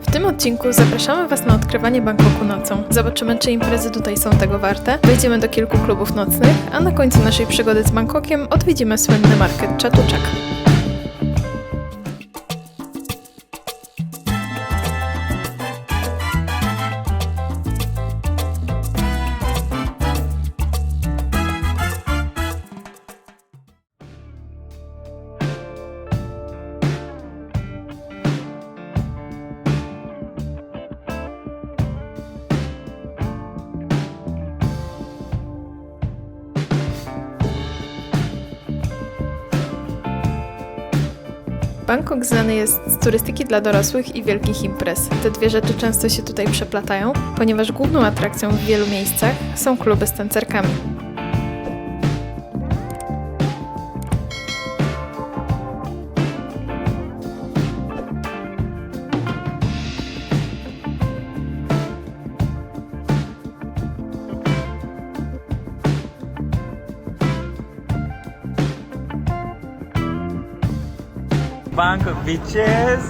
W tym odcinku zapraszamy Was na odkrywanie Bangkoku nocą. Zobaczymy, czy imprezy tutaj są tego warte. Wejdziemy do kilku klubów nocnych, a na końcu naszej przygody z Bangkokiem odwiedzimy słynny market Chatuchak. Bangkok znany jest z turystyki dla dorosłych i wielkich imprez. Te dwie rzeczy często się tutaj przeplatają, ponieważ główną atrakcją w wielu miejscach są kluby z tancerkami. Bangkok Beaches.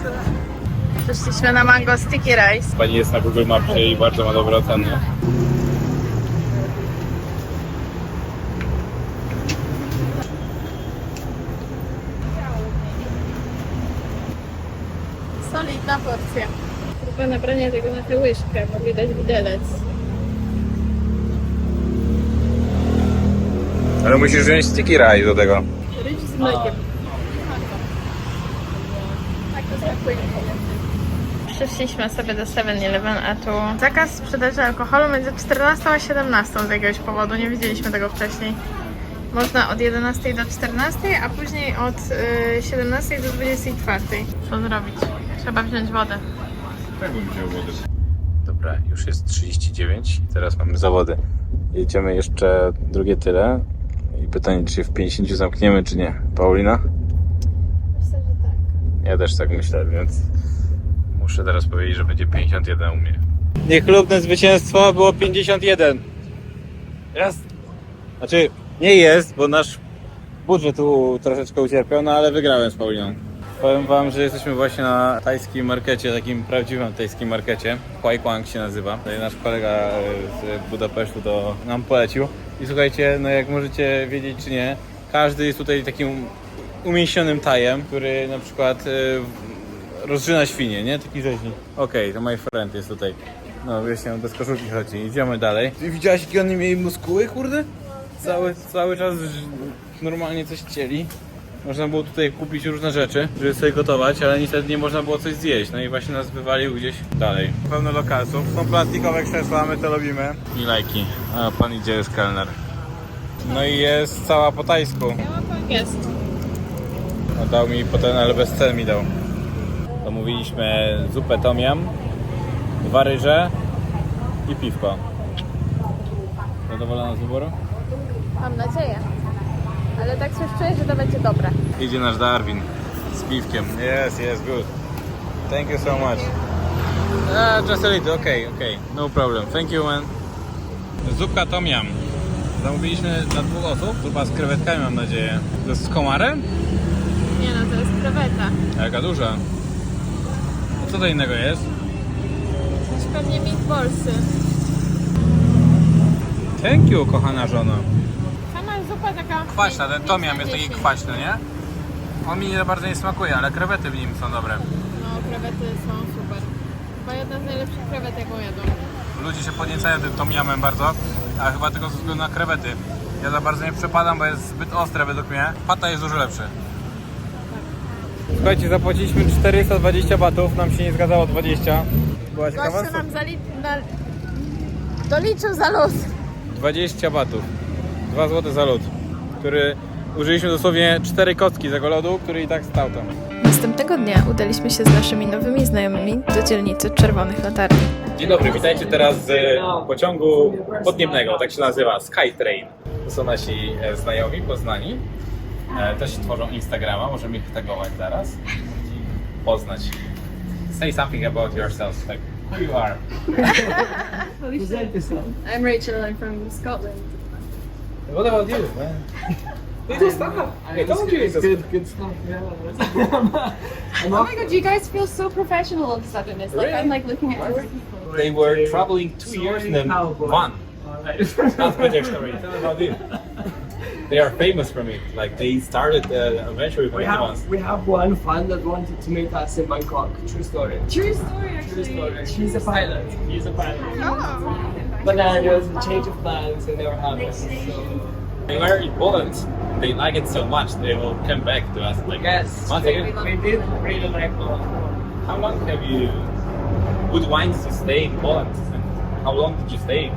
Przyszliśmy na mango sticky rice. Pani jest na Google Mapie i bardzo ma dobre oceny. Solidna porcja. Próba nabrania tego na tę łyżkę, bo widać widelec. Ale musisz wziąć sticky rice do tego. Rydź z mlekiem. Przyszliśmy sobie do 7-Eleven, a tu zakaz sprzedaży alkoholu między 14 a 17 z jakiegoś powodu. Nie widzieliśmy tego wcześniej. Można od 11 do 14, a później od y, 17 do 24. Co zrobić? Trzeba wziąć wodę. Tak bym wziął wody. Dobra, już jest 39 i teraz mamy zawody. Jedziemy jeszcze drugie tyle. I pytanie, czy w 50 zamkniemy, czy nie. Paulina? Ja też tak myślę, więc muszę teraz powiedzieć, że będzie 51 u mnie. Niechlubne zwycięstwo było 51. Jest. Znaczy, nie jest, bo nasz budżet tu troszeczkę ucierpiał, no ale wygrałem z Pauliną. Powiem wam, że jesteśmy właśnie na tajskim markecie, takim prawdziwym tajskim markecie. Huai Kwang się nazywa. Tutaj nasz kolega e, z Budapesztu to nam polecił. I słuchajcie, no jak możecie wiedzieć czy nie, każdy jest tutaj takim umieśnionym tajem, który na przykład e, rozżyna świnie, nie? Taki rzeźnik. Okej, to my friend jest tutaj. No, właśnie bez koszulki chodzi. Idziemy dalej. Ty widziałeś, jakie oni mieli muskuły, kurde? Cały, cały czas ż- normalnie coś cieli. Można było tutaj kupić różne rzeczy, żeby sobie gotować, ale niestety nie można było coś zjeść. No i właśnie nas wywalił gdzieś dalej. Pełno lokalsów. Są plastikowe krzesła, my to lubimy. I lajki. A pan idzie, jest kelner. No i jest cała po tajsku. Jest. No, dał mi potem, ale bez cen mi dał. Zamówiliśmy zupę tom yum, dwa ryże i piwko. Zadowolona z wyboru? Mam nadzieję. Ale tak coś czuję, że to będzie dobre. Idzie nasz Darwin z piwkiem. Yes, yes, good. Thank you so much. Uh, just a little, okay, okay. No problem. Thank you, man. Zupka tom yum. Zamówiliśmy dla dwóch osób. Zupa z krewetkami, mam nadzieję. To z komarem? Nie jest kreweta. Jaka duża. A co to innego jest? Coś pewnie meatballsy. Thank you, kochana żona. Sama zupa taka... Kwaśna, ten tom yum jest taki kwaśny, nie? On mi za bardzo nie smakuje, ale krewety w nim są dobre. No, krewety są super. Chyba jedna z najlepszych krewet, jaką jadą. Ludzie się podniecają tym tom yumem bardzo, a chyba tylko ze względu na krewety. Ja za bardzo nie przepadam, bo jest zbyt ostre według mnie. Pata jest dużo lepszy. Słuchajcie, zapłaciliśmy 420 batów, nam się nie zgadzało 20. Była ciekawa? Gościu nam zali... Na... doliczył za luz. 20 batów. 2 zł za lód, który użyliśmy dosłownie 4 kostki tego lodu, który i tak stał tam. Następnego dnia udaliśmy się z naszymi nowymi znajomymi do dzielnicy Czerwonych Latarni. Dzień dobry, witajcie teraz z pociągu podniebnego, tak się nazywa Skytrain. To są nasi e, znajomi, poznani. E, Też tworzą Instagrama, możemy ich tagować zaraz. i Poznać. Say something about yourself, like who you are. I'm Rachel. I'm from Scotland. What about you, man? Little stuff. I told you it's good, good stuff. Yeah. Oh my god, you guys feel so professional all of a sudden. It's like I'm like looking at other people. They were traveling two years and then one. That's better story. Tell about it. They are famous from it. Like they started the adventure with We once. have we have one fan that wanted to meet us in Bangkok. True story. True story, True story. She's a pilot. He's a pilot. O, But then there was a change of plans and they were having so. They were in Poland. They like it so much they will come back to us. Like Yes, once we, again. we did really like Poland. How long have you good wines to stay in Poland? And how long did you stay?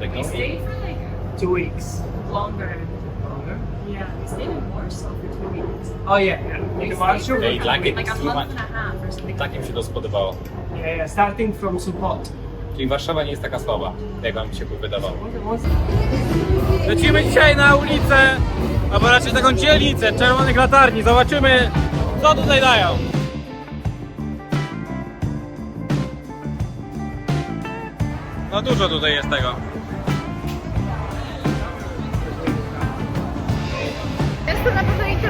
Like We stayed for like Two weeks. longer. Longer? Stayed in Warsaw for two weeks. Oh yeah, yeah. In They like it like a too month much. and a half or something. Tak im się to spodobało. Yeah, yeah. Starting from Sopot. Czyli Warszawa nie jest taka słaba, jak wam się wydawało. Lecimy dzisiaj na ulicę, albo raczej taką dzielnicę czerwonych latarni. Zobaczymy, co tutaj dają. No dużo tutaj jest tego.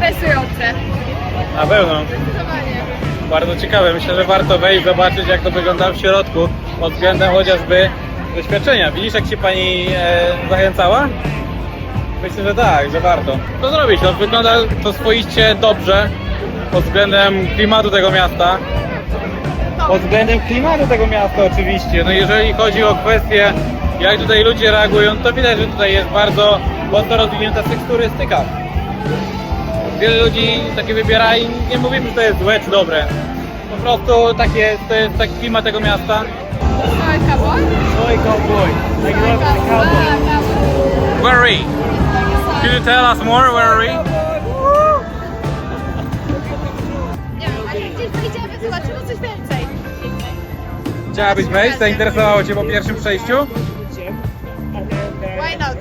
Interesujące. Na pewno. Bardzo ciekawe. Myślę, że warto wejść, zobaczyć jak to wygląda w środku pod względem chociażby doświadczenia. Widzisz jak się pani e, zachęcała? Myślę, że tak, że warto. To zrobić. No, wygląda to swoiście dobrze pod względem klimatu tego miasta. Pod względem klimatu tego miasta oczywiście. No jeżeli chodzi o kwestię jak tutaj ludzie reagują, to widać, że tutaj jest bardzo mocno rozwinięta seksturystyka. Wiele ludzi takie wybiera i nie mówimy, że to jest złe czy dobre. Po prostu tak jest, to jest taki klimat tego miasta. Soy cowboy? Soy cowboy. Like Soy cowboy. Where are we? Could you tell us more? Where are we? Zobaczymy coś więcej. Chciałabyś wejść? Zainteresowało Cię po pierwszym przejściu? Why not?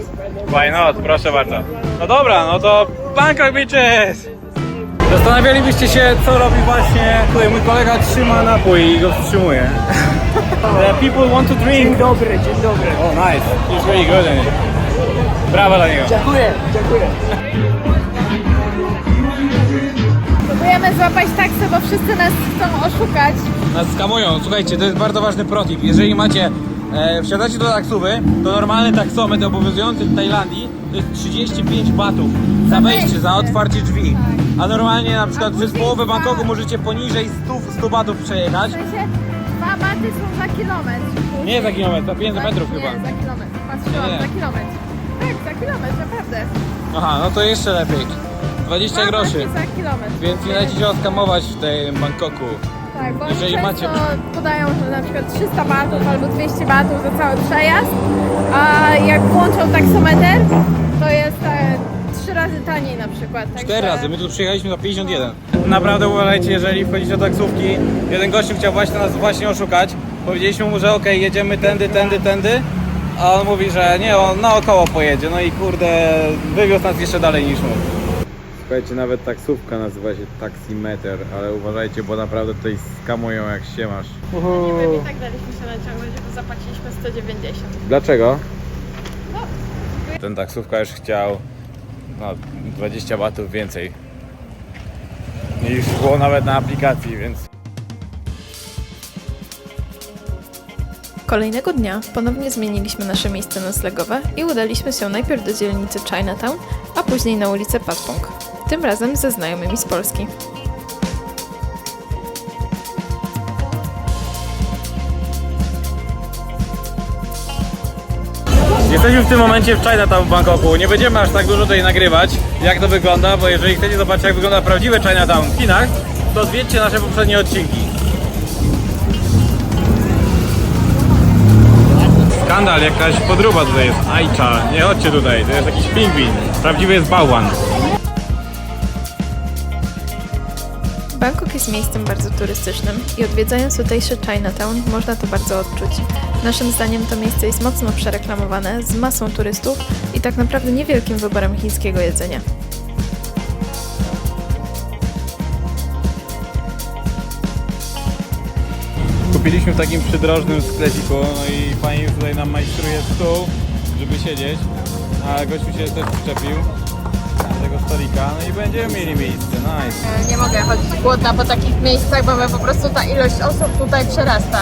Why not? Proszę bardzo. No dobra, no to Bangkok Beaches! Zastanawialibyście się, co robi właśnie tutaj mój kolega trzyma napój i go wstrzymuje. The people want to drink. dobry, dzień dobry. Oh nice. He's really good in it. Brawa dla niego. Dziękuję, dziękuję. Próbujemy złapać taksę, bo wszyscy nas chcą oszukać. Nas skamują. Słuchajcie, to jest bardzo ważny protip. Jeżeli macie, e, wsiadacie do taksówy, to normalny taksometr obowiązujący w Tajlandii to jest 35 batów za wejście, za otwarcie drzwi. A normalnie na przykład przez połowę Bangkoku możecie poniżej 100, 100 batów przejechać. W sensie, dwa baty są za kilometr. Nie za kilometr, za 500 metrów nie, chyba. za kilometr. Patrzyłam, Nie. za kilometr. Tak, za kilometr, naprawdę. Aha, no to jeszcze lepiej. 20 Dwa groszy. baty za kilometr. Więc nie dajcie się oskamować w tym Bangkoku. Tak, bo jeżeli oni często macie- podają że na przykład 300 batów albo 200 batów za cały przejazd, a jak włączą taksometr, to jest e, trzy razy taniej na przykład. Cztery także- razy, my tu przyjechaliśmy za 51. Naprawdę uważajcie, jeżeli wchodzicie do taksówki. Jeden gościu chciał właśnie nas właśnie oszukać. Powiedzieliśmy mu, że okej, jedziemy tędy, tędy, tędy. A on mówi, że nie, on naokoło pojedzie. No i kurde, wywiózł nas jeszcze dalej niż my. Słuchajcie, nawet taksówka nazywa się taximeter, ale uważajcie, bo naprawdę tutaj skamują jak się masz. Nie wiem, i tak daliśmy się naciągnąć, bo zapłaciliśmy 190. Dlaczego? Ten taksówkarz chciał no, 20 batów więcej niż było nawet na aplikacji, więc Kolejnego dnia ponownie zmieniliśmy nasze miejsce noclegowe i udaliśmy się najpierw do dzielnicy Chinatown, a później na ulicę Patpong. Tym razem ze znajomymi z Polski. Jesteśmy w tym momencie w Chinatown w Bangkoku. Nie będziemy aż tak dużo tutaj nagrywać, jak to wygląda, bo jeżeli chcecie zobaczyć, jak wygląda prawdziwe Chinatown w Chinach, to odwiedźcie nasze poprzednie odcinki. Skandal, jakaś podróba tutaj jest. Ajcza, nie chodźcie tutaj, to jest jakiś pingwin. Prawdziwy jest bałwan. Bangkok jest miejscem bardzo turystycznym i odwiedzając tutejszy Chinatown można to bardzo odczuć. Naszym zdaniem to miejsce jest mocno przereklamowane, z masą turystów i tak naprawdę niewielkim wyborem chińskiego jedzenia. Kupiliśmy w takim przydrożnym sklepiku, no i pani tutaj nam majstruje stół, żeby siedzieć, a gościu się też przyczepił. Tego stolika, no i będziemy mieli miejsce, nice. Nie mogę chodzić głodna po takich miejscach, bo my po prostu ta ilość osób tutaj przerasta.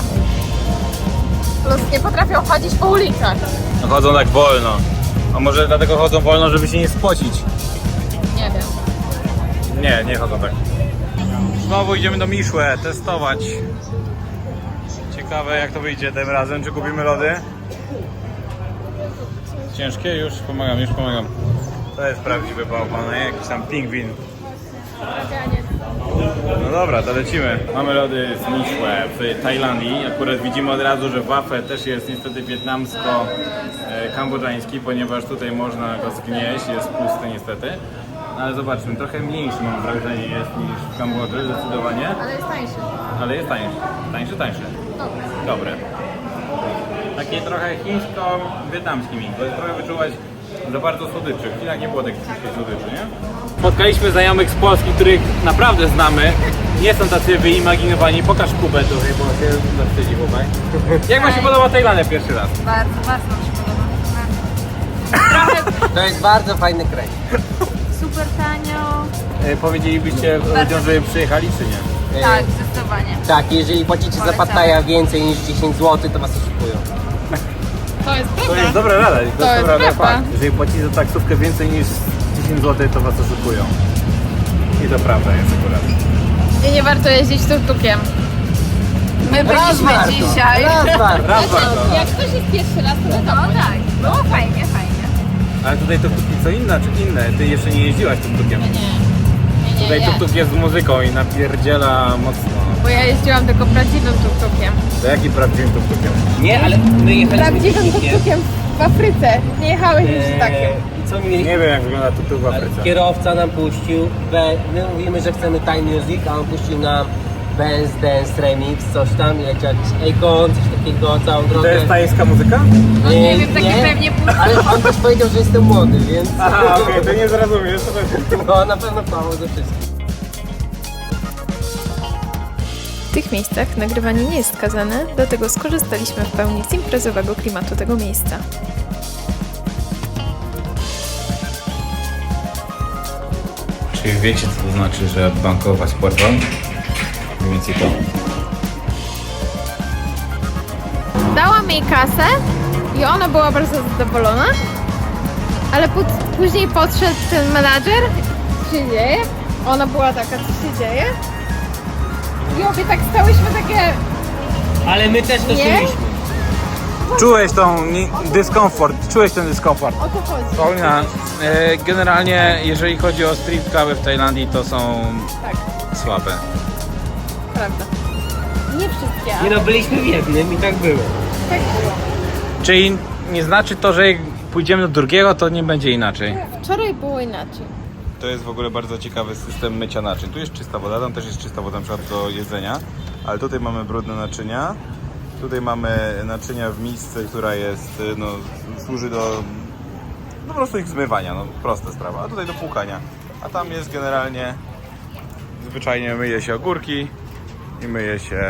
Plus nie potrafią chodzić po ulicach. No chodzą tak wolno. A może dlatego chodzą wolno, żeby się nie spocić? Nie wiem. Nie, nie chodzą tak. Znowu idziemy do Miszłę testować. Ciekawe jak to wyjdzie tym razem, czy kupimy lody? Ciężkie? Już pomagam, już pomagam. To jest prawdziwy bałwan, nie? Jakiś tam pingwin. No dobra, to lecimy. Mamy lody z Miszłe w Tajlandii. Akurat widzimy od razu, że wafę też jest niestety wietnamsko-kambodżański, ponieważ tutaj można go zgnieść, jest pusty niestety. Ale zobaczmy, trochę mniejszy mam wrażenie jest niż w Kambodży, zdecydowanie. Ale jest tańszy. Ale jest tańszy. Tańszy, tańszy. Dobry. Dobre. Takie trochę chińsko-wietnamski mix, bo trochę wyczuwać za bardzo słodyczy. W Chinach nie było takich wszystkich słodyczy, nie? Spotkaliśmy znajomych z Polski, których naprawdę znamy. Nie są tacy wyimaginowani. Pokaż Kubę tutaj, bo się zawstydzi chłopak. Jak wam się podoba Tajlandia pierwszy raz? Bardzo, bardzo mi się podoba. To jest bardzo fajny kraj. Super tanio. E, powiedzielibyście ludziom, żeby przyjechali, czy nie? E, Tak, zdecydowanie. Tak, jeżeli płacicie za Polecamy. Pattaja więcej niż 10 zł, to was oszukują. To jest To jest dobra rada. To, To jest dobra rada, prawda. fakt. Jeżeli płacicie za taksówkę więcej niż 10 zł, to was oszukują. I to prawda jest akurat. I nie warto jeździć tuk-tukiem. My byliśmy warto, dzisiaj. Raz warto. Raz warto. Jak ktoś jest pierwszy raz, to wiadomo. No tak, było fajnie, fajnie. Ale tutaj tuk-tuki co inne, czy inne? Ty jeszcze nie jeździłaś tuk-tukiem. Nie, nie, Tutaj nie. tuk-tuk jest z muzyką i napierdziela mocno. Bo ja jeździłam tylko prawdziwym tuk-tukiem. To jakim prawdziwym tuk-tukiem? Nie, ale my jechaliśmy Prawdziwym tuk-tukiem. tuk-tukiem w Afryce. Nie jechałeś już E, takim. I co? Nie wiem jak wygląda tuk-tuk w Afryce. Kierowca nam puścił, be- my mówimy, że chcemy Thai music, a on puścił nam Benz Dance Remix, coś tam, jakiś Akon, coś takiego, całą To drogę. jest tajska muzyka? No nie wiem, takie pewnie. Ale on też powiedział, że jestem młody, więc Aha, okej, to nie zrozumiesz. no, na pewno Paweł ze wszystkim. W tych miejscach nagrywanie nie jest kazane, dlatego skorzystaliśmy w pełni z imprezowego klimatu tego miejsca. Czyli wiecie co to znaczy, że bankować portfel? Mniej więcej to. Dałam jej kasę i ona była bardzo zadowolona, ale pó- później podszedł ten menadżer, co się dzieje? Ona była taka, co się dzieje? I obie tak stałyśmy takie, Ale my też to Nie? czuliśmy. Czułeś tą ni- dyskomfort, czułeś ten dyskomfort. o to chodzi. Paulina, e, generalnie jeżeli chodzi o street cluby w Tajlandii, to są Tak, słabe. Prawda. Nie wszystkie, Nie ale no, byliśmy w jednym i tak było. tak było. Czyli nie znaczy to, że jak pójdziemy do drugiego, to nie będzie inaczej. Wczoraj było inaczej. To jest w ogóle bardzo ciekawy system mycia naczyń. Tu jest czysta woda, tam też jest czysta woda na przykład do jedzenia, ale tutaj mamy brudne naczynia. Tutaj mamy naczynia w misce, która jest, y, no, służy do no, po prostu ich zmywania, no prosta sprawa. A tutaj do płukania. A tam jest generalnie zwyczajnie myje się ogórki i myje się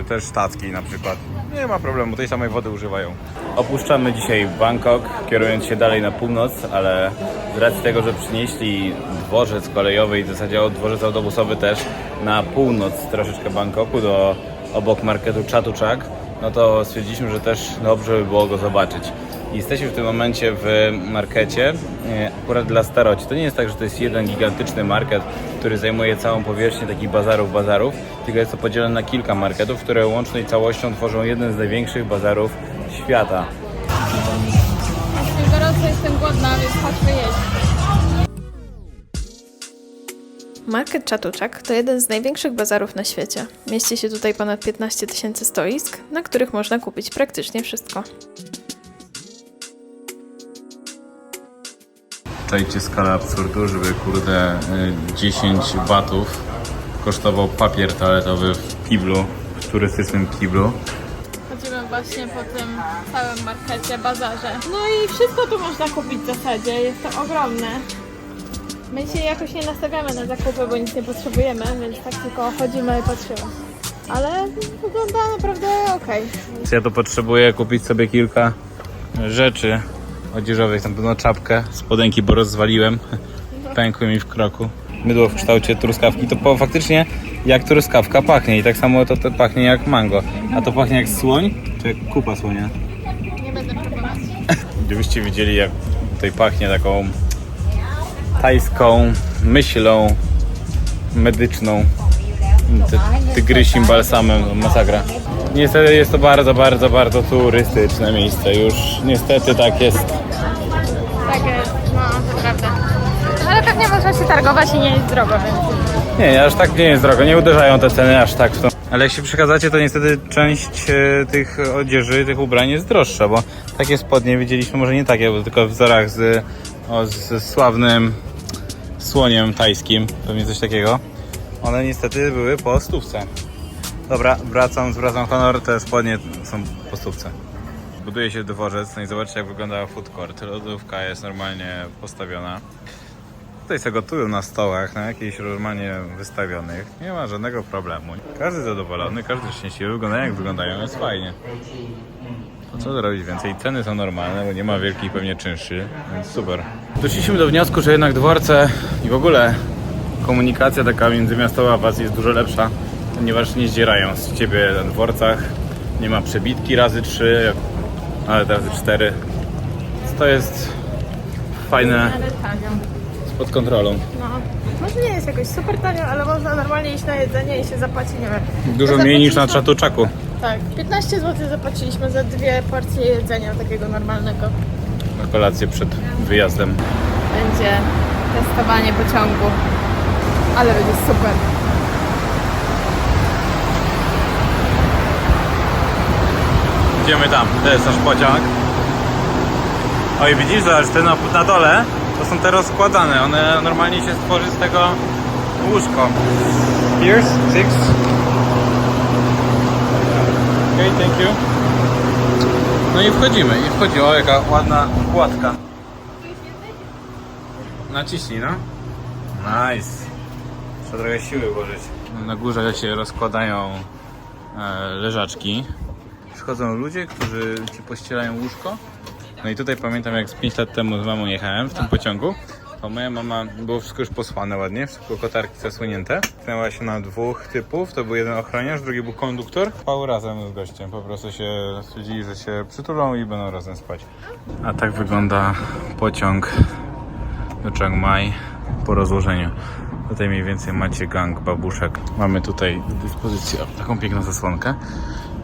y, też stacki na przykład. Nie ma problemu, tej samej wody używają. Opuszczamy dzisiaj Bangkok, kierując się dalej na północ, ale z racji tego, że przynieśli dworzec kolejowy i w zasadzie dworzec autobusowy też na północ troszeczkę Bangkoku, do obok marketu Chatuchak, no to stwierdziliśmy, że też dobrze by było go zobaczyć. Jesteśmy w tym momencie w markecie, e, akurat dla staroci. To nie jest tak, że to jest jeden gigantyczny market, który zajmuje całą powierzchnię takich bazarów, bazarów, tylko jest to podzielone na kilka marketów, które łącznej całością tworzą jeden z największych bazarów świata. Jestem gorąco, jestem głodna, więc chodźmy jeść. Market Chatuchak to jeden z największych bazarów na świecie. Mieści się tutaj ponad 15 tysięcy stoisk, na których można kupić praktycznie wszystko. Czajcie skalę absurdu, żeby kurde y, 10 batów kosztował papier toaletowy w kiblu, w turystycznym kiblu. Chodzimy właśnie po tym całym markecie, bazarze. No i wszystko tu można kupić w zasadzie, jest to ogromne. My się jakoś nie nastawiamy na zakupy, bo nic nie potrzebujemy, więc tak tylko chodzimy i patrzymy. Ale wygląda naprawdę okej. Ja to potrzebuję kupić sobie kilka rzeczy odzieżowych, na pewno czapkę, spodenki, bo rozwaliłem. Pękły mi w kroku. Mydło w kształcie truskawki, to po, faktycznie jak truskawka pachnie i tak samo to, to pachnie jak mango. A to pachnie jak słoń, czy jak kupa słonia? Nie będę próbować. Gdybyście widzieli jak tutaj pachnie taką tajską myślą medyczną, ty, tygrysim balsamem, masakra. Niestety jest to bardzo, bardzo, bardzo turystyczne miejsce już. Niestety tak jest. Tak jest, no to prawda. Ale pewnie można się targować i nie jest drogo, więc... Nie, aż tak nie jest drogo, nie uderzają te ceny aż tak w to. Ale jak się przechadzacie, to niestety część e, tych odzieży, tych ubrań jest droższa, bo takie spodnie widzieliśmy, może nie takie, bo tylko w wzorach z, o, z sławnym słoniem tajskim, pewnie coś takiego. One niestety były po stówce. Dobra, wracam, zwracam honor, te spodnie są po stówce. Buduje się dworzec, no i zobaczcie jak wygląda food court. Lodówka jest normalnie postawiona. Tutaj sobie gotują na stołach, na jakichś normalnie wystawionych. Nie ma żadnego problemu. Każdy zadowolony, każdy szczęśliwy. Wyglądają jak wyglądają, jest fajnie. Co zrobić więcej? Ceny są normalne, bo nie ma wielkich pewnie czynszy, więc super. Doszliśmy do wniosku, że jednak dworce i w ogóle komunikacja taka międzymiastowa w Was jest dużo lepsza, ponieważ nie zdzierają z Ciebie na dworcach. Nie ma przebitki razy trzy, ale razy cztery. Więc to jest fajne Ale tanio. pod kontrolą. No. Może nie jest jakoś super tanio, ale można normalnie iść na jedzenie i się zapłaci, nie wiem. Dużo To mniej niż na zapłaciliśmy- Czatuczaku. Tak, 15 zł zapłaciliśmy za dwie porcje jedzenia takiego normalnego. Na kolację przed wyjazdem. Będzie testowanie pociągu. Ale będzie super. Idziemy tam, to jest nasz pociąg. Oj, widzisz, zobacz, te na, na dole to są te rozkładane. One normalnie się stworzy z tego łóżko. Here's six. Okay, thank you. No i wchodzimy, i wchodzi. O, jaka ładna kładka. Naciśnij, no. Nice. Trzeba trochę siły włożyć. Na górze się rozkładają e, leżaczki. Wchodzą ludzie, którzy ci pościelają łóżko. No i tutaj pamiętam jak z 5 lat temu z mamą jechałem w tym pociągu. To moja mama, było wszystko już posłane ładnie, wszystko kotarki zasłonięte. Znała się na dwóch typów, to był jeden ochroniarz, drugi był konduktor. Spał razem z gościem, po prostu się stwierdzili, że się przytulą i będą razem spać. A tak wygląda pociąg do Chiang Mai po rozłożeniu. Tutaj mniej więcej macie gang babuszek. Mamy tutaj do dyspozycji taką piękną zasłonkę.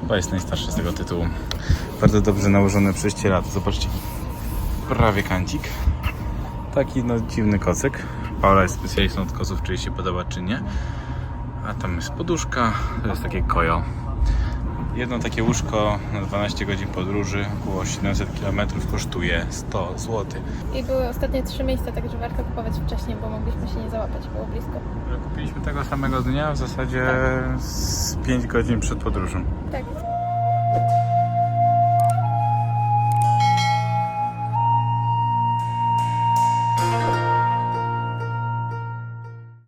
Chyba jest najstarszy z tego tytułu. Bardzo dobrze nałożone prześcieraty. Zobaczcie, prawie kancik. Taki no dziwny kocyk. Paula jest specjalistą od koców, czy jej się podoba, czy nie. A tam jest poduszka, to jest takie kojo. Jedno takie łóżko na 12 godzin podróży, około 700 km kosztuje 100 zł. I były ostatnie trzy miejsca, także warto kupować wcześniej, bo mogliśmy się nie załapać, było blisko. Kupiliśmy tego samego dnia, w zasadzie z 5 godzin przed podróżą. Tak,